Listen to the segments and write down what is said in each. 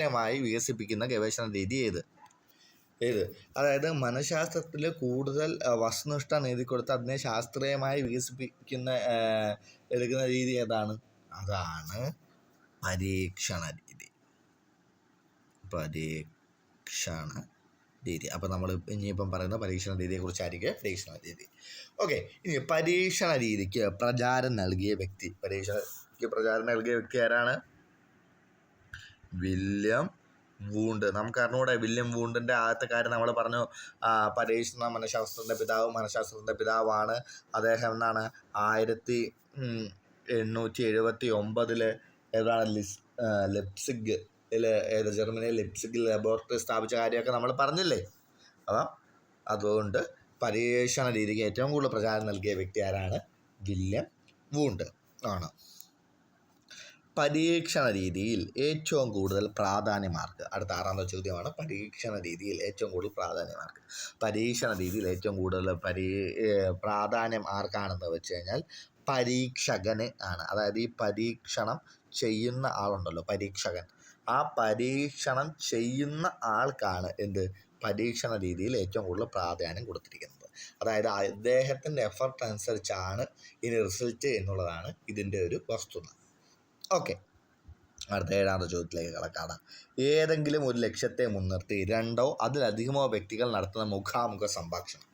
മായി വികസിപ്പിക്കുന്ന ഗവേഷണ രീതി ഏത്? ഏത്? അതായത് മനഃശാസ്ത്രത്തിൽ കൂടുതൽ വസ്തുനിഷ്ഠ നേടി കൊടുത്ത് അതിനെ ശാസ്ത്രീയമായി വികസിപ്പിക്കുന്ന എടുക്കുന്ന രീതി ഏതാണ്? അതാണ് പരീക്ഷണ രീതി. പരീക്ഷണ രീതി. അപ്പോൾ നമ്മൾ ഇനിയിപ്പം പറയുന്ന പരീക്ഷണ രീതിയെക്കുറിച്ചായിരിക്കും പരീക്ഷണ രീതി. ഓക്കെ. ഇനി പരീക്ഷണ രീതിക്ക് പ്രചാരം നൽകിയ വ്യക്തി. പരീക്ഷണയ്ക്ക് പ്രചാരം നൽകിയ വ്യക്തി ആരാണ്? William Wundt. നമുക്ക് അറിഞ്ഞുകൂടെ വില്യം വൂണ്ടിന്റെ ആദ്യത്തെ കാര്യം നമ്മൾ പറഞ്ഞു പരീക്ഷണ മനഃശാസ്ത്രത്തിന്റെ പിതാവ് മനഃശാസ്ത്രത്തിന്റെ പിതാവാണ് അദ്ദേഹം എന്നാണ്? ആയിരത്തി എണ്ണൂറ്റി എഴുപത്തി ഒമ്പതിൽ ഏതാണ് ലിസ് ലെപ്സിഗ് ഏത് ജർമ്മനി ലെപ്സിഗ് ലബോറട്ടറി സ്ഥാപിച്ച കാര്യമൊക്കെ നമ്മൾ പറഞ്ഞില്ലേ? അപ്പം അതുകൊണ്ട് പരീക്ഷണ രീതിക്ക് ഏറ്റവും കൂടുതൽ പ്രചാരം നൽകിയ വ്യക്തി ആരാണ്? വില്യം വൂണ്ട് ആണ്. പരീക്ഷണ രീതിയിൽ ഏറ്റവും കൂടുതൽ പ്രാധാന്യമാർക്ക് അടുത്ത ആറാമത്തെ ചോദ്യമാണ് പരീക്ഷണ രീതിയിൽ ഏറ്റവും കൂടുതൽ പ്രാധാന്യമാർക്ക്. പരീക്ഷണ രീതിയിൽ ഏറ്റവും കൂടുതൽ പരീ പ്രാധാന്യം ആർക്കാണെന്ന് വെച്ച് കഴിഞ്ഞാൽ പരീക്ഷകന് ആണ്. അതായത് ഈ പരീക്ഷണം ചെയ്യുന്ന ആളുണ്ടല്ലോ പരീക്ഷകൻ. ആ പരീക്ഷണം ചെയ്യുന്ന ആൾക്കാണ് എന്ത്? പരീക്ഷണ രീതിയിൽ ഏറ്റവും കൂടുതൽ പ്രാധാന്യം കൊടുത്തിരിക്കുന്നത്. അതായത് അദ്ദേഹത്തിന്റെ എഫർട്ട് അനുസരിച്ചാണ് ഇനി റിസൾട്ട് എന്നുള്ളതാണ് ഇതിന്റെ ഒരു വസ്തുത. ഓക്കെ. അടുത്ത ഏഴാമത്തെ ചോദ്യത്തിലേക്ക് കടക്കാടാം ഏതെങ്കിലും ഒരു ലക്ഷ്യത്തെ മുൻനിർത്തി രണ്ടോ അതിലധികമോ വ്യക്തികൾ നടത്തുന്ന മുഖാമുഖ സംഭാഷണം.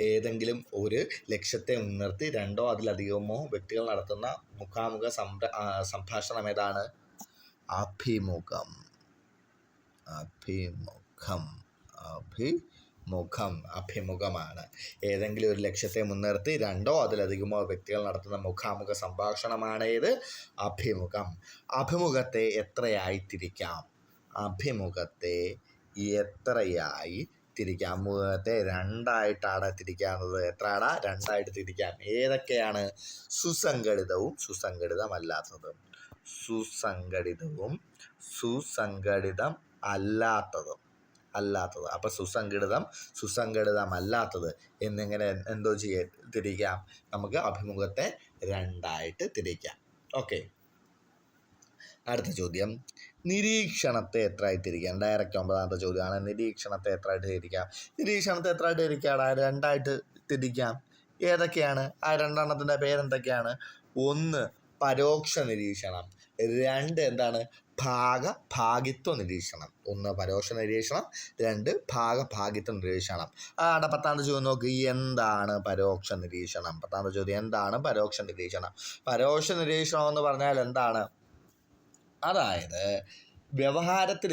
ഏതെങ്കിലും ഒരു ലക്ഷ്യത്തെ മുൻനിർത്തി രണ്ടോ അതിലധികമോ വ്യക്തികൾ നടത്തുന്ന മുഖാമുഖ സംഭാഷണം ഏതാണ്? അഭിമുഖം. അഭിമുഖം. അഭിമുഖം അഭിമുഖമാണ്. ഏതെങ്കിലും ഒരു ലക്ഷ്യത്തെ മുൻനിർത്തി രണ്ടോ അതിലധികമോ വ്യക്തികൾ നടത്തുന്ന മുഖാമുഖ സംഭാഷണമാണ് ഇത്. അഭിമുഖം. അഭിമുഖത്തെ എത്രയായി തിരിക്കാം അഭിമുഖത്തെ എത്രയായി തിരിക്കാം? അഭിമുഖത്തെ രണ്ടായിട്ടാണ് തിരിക്കാവുന്നത് എത്രയാണ്? രണ്ടായിട്ട് തിരിക്കാം. ഏതൊക്കെയാണ്? സുസംഘടിതവും സുസംഘടിതമല്ലാത്തതും. സുസംഘടിതവും സുസംഘടിതം അല്ലാത്തതും അല്ലാത്തത്. അപ്പോൾ സുസംഘടിതം സുസംഘടിതമല്ലാത്തത് എന്നിങ്ങനെ എന്തോ ചെയ്യാൻ തിരിക്കാം. നമുക്ക് അഭിമുഖത്തെ രണ്ടായിട്ട് തിരിക്കാം. ഓക്കെ. അടുത്ത ചോദ്യം. നിരീക്ഷണത്തെ എത്രയായി തിരിക്കാം? ഡയറക്റ്റ് ഒമ്പതാമത്തെ ചോദ്യമാണ്. നിരീക്ഷണത്തെ എത്രയായിട്ട് തിരിക്കാം? നിരീക്ഷണത്തെ എത്രയായിട്ട് തിരിക്കാം രണ്ടായിട്ട് തിരിക്കാം. ഏതൊക്കെയാണ്? ആ രണ്ടെണ്ണത്തിന്റെ പേരെന്തൊക്കെയാണ്? ഒന്ന് പരോക്ഷ നിരീക്ഷണം. രണ്ട് എന്താണ്? ഭാഗ ഭാഗിത്വ നിരീക്ഷണം. ഒന്ന് പരോക്ഷ നിരീക്ഷണം രണ്ട് ഭാഗ ഭാഗിത്വ നിരീക്ഷണം. ആടെ പത്താമത്തെ ചോദ്യം നോക്ക്. എന്താണ് പരോക്ഷ നിരീക്ഷണം? പത്താമത്തെ ചോദ്യം എന്താണ് പരോക്ഷ നിരീക്ഷണം? പരോക്ഷ നിരീക്ഷണം എന്ന് പറഞ്ഞാൽ എന്താണ്? അതായത് വ്യവഹാരത്തിൽ